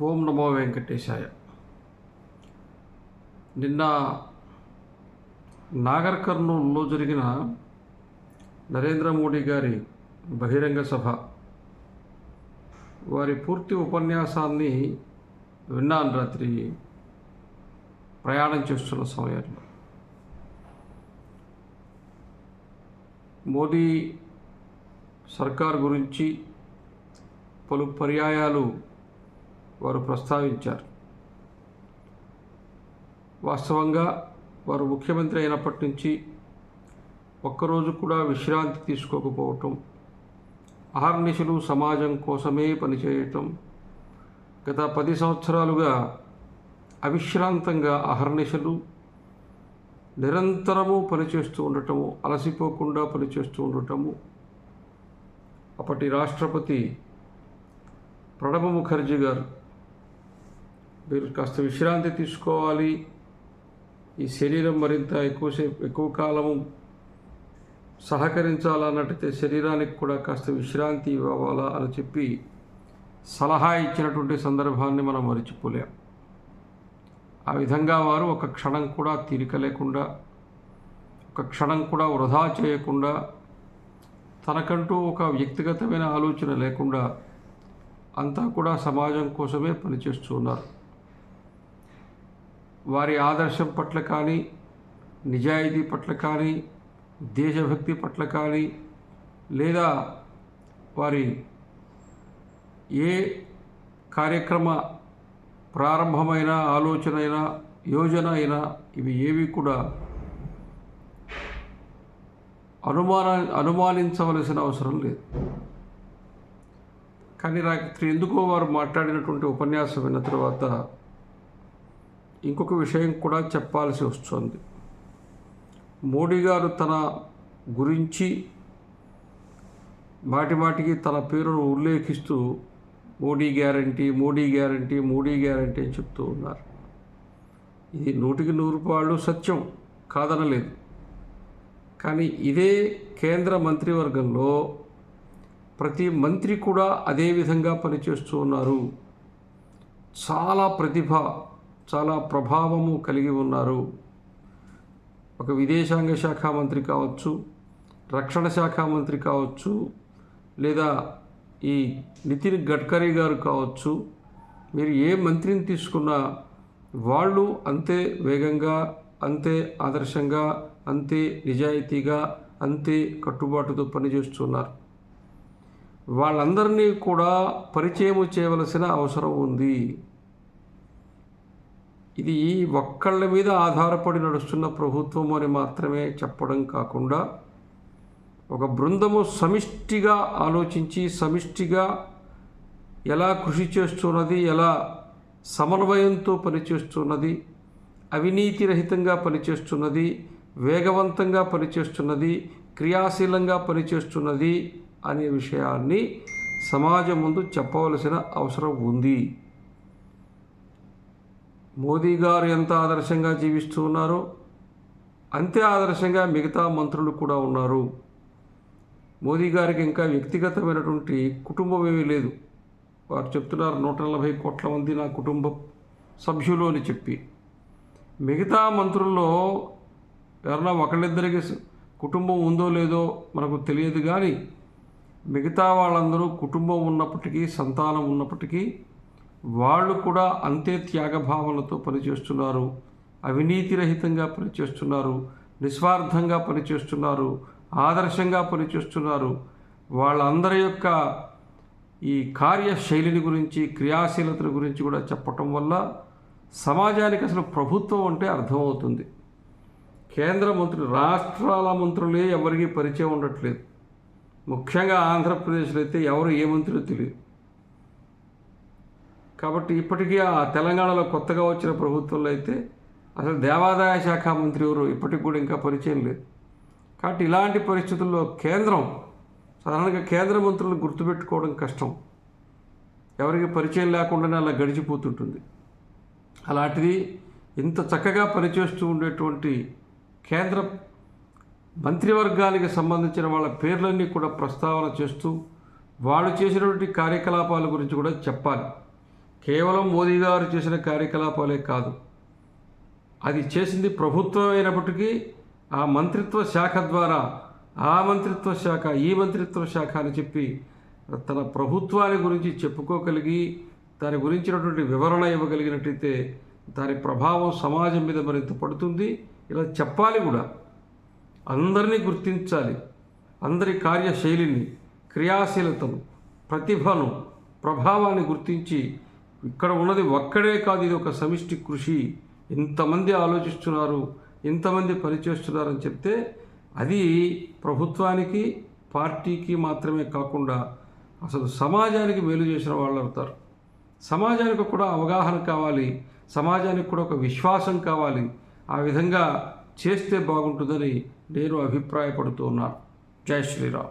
ఓం నమో వెంకటేశాయ. నిన్న నాగర్ కర్నూలులో జరిగిన నరేంద్ర మోడీ గారి బహిరంగ సభ. వారి పూర్తి ఉపన్యాసాన్ని విన్నాను రాత్రి. ప్రయాణం చేస్తున్న సమయంలో. మోదీ సర్కార్ గురించి పలు పర్యాయాలు వారు ప్రస్తావించారు. వాస్తవంగా వారు ముఖ్యమంత్రి అయినప్పటి నుంచి ఒక్కరోజు కూడా విశ్రాంతి తీసుకోకపోవటం అహర్నిశలు సమాజం కోసమే పనిచేయటం గత పది సంవత్సరాలుగా అవిశ్రాంతంగా అహర్నిశలు నిరంతరము పనిచేస్తూ ఉండటము అలసిపోకుండా పనిచేస్తూ ఉండటము అప్పటి రాష్ట్రపతి ప్రణబ్ ముఖర్జీ గారు మీరు కాస్త విశ్రాంతి తీసుకోవాలి. ఈ శరీరం మరింత ఎక్కువసేపు ఎక్కువ కాలము సహకరించాలన్నట్టయితే శరీరానికి కూడా కాస్త విశ్రాంతి ఇవ్వాలా అని చెప్పి సలహా ఇచ్చినటువంటి సందర్భాన్ని మనం మరిచిపోలేం. ఆ విధంగా వారు ఒక క్షణం కూడా తీరిక లేకుండా ఒక క్షణం కూడా వృధా చేయకుండా తనకంటూ ఒక వ్యక్తిగతమైన ఆలోచన లేకుండా అంతా కూడా సమాజం కోసమే పనిచేస్తున్నారు వారి ఆదర్శం పట్ల కానీ నిజాయితీ పట్ల కానీ దేశభక్తి పట్ల కానీ లేదా వారి ఏ కార్యక్రమ ప్రారంభమైన ఆలోచన అయినా యోజన అయినా ఇవి ఏవి కూడా అనుమాన అనుమానించవలసిన అవసరం లేదు. కానీ రాత్రి ఎందుకో వారు మాట్లాడినటువంటి ఉపన్యాసం విన్న తర్వాత ఇంకొక విషయం కూడా చెప్పాల్సి వస్తుంది. మోడీ గారు తన గురించి మాటిమాటికి తన పేరును ఉల్లేఖిస్తూ Modi guarantee Modi guarantee Modi guarantee అని చెప్తూ ఉన్నారు. ఇది నూటికి నూరు పాళ్ళు సత్యం కాదనలేదు. కానీ ఇదే కేంద్ర మంత్రివర్గంలో ప్రతి మంత్రి కూడా అదే విధంగా పనిచేస్తూ ఉన్నారు. చాలా ప్రతిభ చాలా ప్రభావము కలిగి ఉన్నారు. ఒక విదేశాంగ శాఖ మంత్రి కావచ్చు రక్షణ శాఖ మంత్రి కావచ్చు లేదా ఈ నితిన్ గడ్కరీ గారు కావచ్చు మీరు ఏ మంత్రిని తీసుకున్నా వాళ్ళు అంతే వేగంగా అంతే ఆదర్శంగా అంతే నిజాయితీగా అంతే కట్టుబాటుతో పనిచేస్తున్నారు. వాళ్ళందరినీ కూడా పరిచయం చేయవలసిన అవసరం ఉంది. ఇది ఒక్కళ్ళ మీద ఆధారపడి నడుస్తున్న ప్రభుత్వం అని మాత్రమే చెప్పడం కాకుండా ఒక బృందము సమిష్టిగా ఆలోచించి సమిష్టిగా ఎలా కృషి చేస్తున్నది ఎలా సమన్వయంతో పనిచేస్తున్నది అవినీతి రహితంగా పనిచేస్తున్నది వేగవంతంగా పనిచేస్తున్నది క్రియాశీలంగా పనిచేస్తున్నది అనే విషయాన్ని సమాజం ముందు చెప్పవలసిన అవసరం ఉంది. మోదీ గారు ఎంత ఆదర్శంగా జీవిస్తూ ఉన్నారో అంతే ఆదర్శంగా మిగతా మంత్రులు కూడా ఉన్నారు. మోదీ గారికి ఇంకా వ్యక్తిగతమైనటువంటి కుటుంబం ఏమీ లేదు. వారు చెప్తున్నారు నూట నలభై కోట్ల మంది నా కుటుంబ సభ్యులు అని చెప్పి. మిగతా మంత్రుల్లో ఎవరన్నా ఒకళ్ళిద్దరికి కుటుంబం ఉందో లేదో మనకు తెలియదు కానీ మిగతా వాళ్ళందరూ కుటుంబం ఉన్నప్పటికీ సంతానం ఉన్నప్పటికీ వాళ్ళు కూడా అంతే త్యాగభావనతో పనిచేస్తున్నారు అవినీతి రహితంగా పనిచేస్తున్నారు నిస్వార్థంగా పనిచేస్తున్నారు ఆదర్శంగా పనిచేస్తున్నారు. వాళ్ళందరి యొక్క ఈ కార్యశైలిని గురించి క్రియాశీలతల గురించి కూడా చెప్పటం వల్ల సమాజానికి అసలు ప్రభుత్వం అంటే అర్థమవుతుంది. కేంద్ర మంత్రులు రాష్ట్రాల మంత్రులే ఎవరికీ పరిచయం ఉండట్లేదు. ముఖ్యంగా ఆంధ్రప్రదేశ్లో అయితే ఎవరు ఏ మంత్రులు తెలియదు. కాబట్టి ఇప్పటికీ ఆ తెలంగాణలో కొత్తగా వచ్చిన ప్రభుత్వంలో అయితే అసలు దేవాదాయ శాఖ మంత్రి ఎవరు ఇప్పటికి కూడా ఇంకా పరిచయం లేదు. కాబట్టి ఇలాంటి పరిస్థితుల్లో కేంద్రం సాధారణంగా కేంద్ర మంత్రులను గుర్తుపెట్టుకోవడం కష్టం. ఎవరికి పరిచయం లేకుండానే అలా గడిచిపోతుంటుంది. అలాంటిది ఇంత చక్కగా పనిచేస్తూ ఉండేటువంటి కేంద్ర మంత్రివర్గానికి సంబంధించిన వాళ్ళ పేర్లన్నీ కూడా ప్రస్తావన చేస్తూ వాళ్ళు చేసినటువంటి కార్యకలాపాల గురించి కూడా చెప్పాలి. కేవలం మోదీ గారు చేసిన కార్యకలాపాలే కాదు. అది చేసింది ప్రభుత్వం అయినప్పటికీ ఆ మంత్రిత్వ శాఖ ద్వారా ఆ మంత్రిత్వ శాఖ ఈ మంత్రిత్వ శాఖ అని చెప్పి తన ప్రభుత్వాన్ని గురించి చెప్పుకోగలిగి దాని గురించినటువంటి వివరణ ఇవ్వగలిగినట్టయితే దాని ప్రభావం సమాజం మీద మరింత పడుతుంది. ఇలా చెప్పాలి కూడా. అందరినీ గుర్తించాలి. అందరి కార్యశైలిని క్రియాశీలతను ప్రతిభను ప్రభావాన్ని గుర్తించి ఇక్కడ ఉన్నది ఒక్కడే కాదు ఇది ఒక సమిష్టి కృషి. ఇంతమంది ఆలోచిస్తున్నారు ఇంతమంది పనిచేస్తున్నారని చెప్తే అది ప్రభుత్వానికి పార్టీకి మాత్రమే కాకుండా అసలు సమాజానికి మేలు చేసిన వాళ్ళు అవుతారు. సమాజానికి కూడా అవగాహన కావాలి సమాజానికి కూడా ఒక విశ్వాసం కావాలి. ఆ విధంగా చేస్తే బాగుంటుందని నేను అభిప్రాయపడుతూ ఉన్నాను. జై శ్రీరామ్.